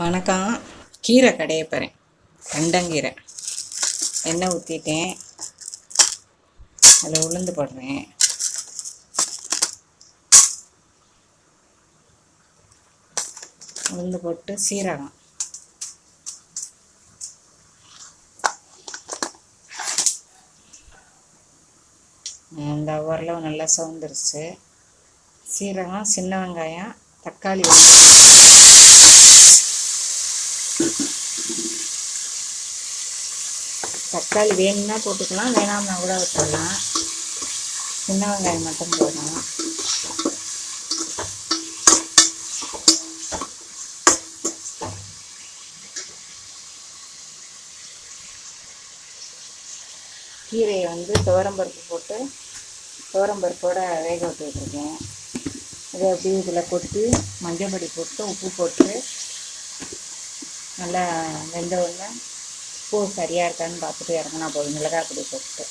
வணக்கம். கீரை கடைய போகிறேன் கண்டங்கீரை. எண்ணெய் ஊற்றிட்டேன் அதில் உளுந்து போடுறேன். உளுந்து போட்டு சீரகம். இந்த ஓரளவு நல்லா சவுந்துருச்சு. சீரகம் சின்ன வெங்காயம் தக்காளி. வந்து தக்காளி வேணும்னா போட்டுக்கலாம் வேணாம்னா கூட விட்டுடலாம் சின்ன வெங்காயம் மட்டும் போடலாம் கீரையை வந்து துவரம்பருப்பு போட்டு துவரம்பருப்போட வேக விட்டுருக்கேன் இதை அப்படியே இதில் கொட்டி மஞ்சள் பொடி போட்டு உப்பு போட்டு நல்லா வெந்த உடனே பூ சரியாக இருக்கான்னு பார்த்துட்டு இறங்கினா போதும். மிளகாய் பொடி போட்டு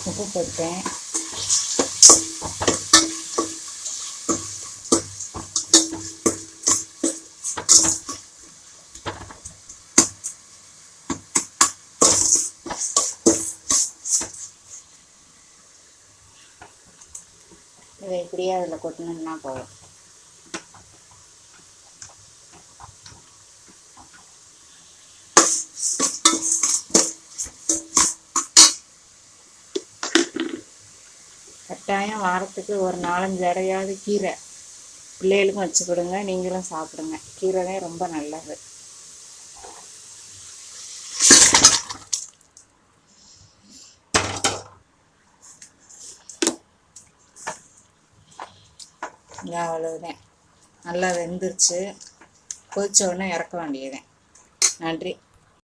உப்பு போட்டேன் இதை இப்படியே அதில் கொட்டினோம்னா போதும். கட்டாயம் வாரத்துக்கு ஒரு நாலஞ்சு அடையாவது கீரை. பிள்ளைகளுக்கும் வச்சு கொடுங்க நீங்களும் சாப்பிடுங்க. கீரை தான் ரொம்ப நல்லது. இங்கே அவ்வளவுதான். நல்லா வெந்துருச்சு. கொதிச்ச உடனே இறக்க வேண்டியதுதான். நன்றி.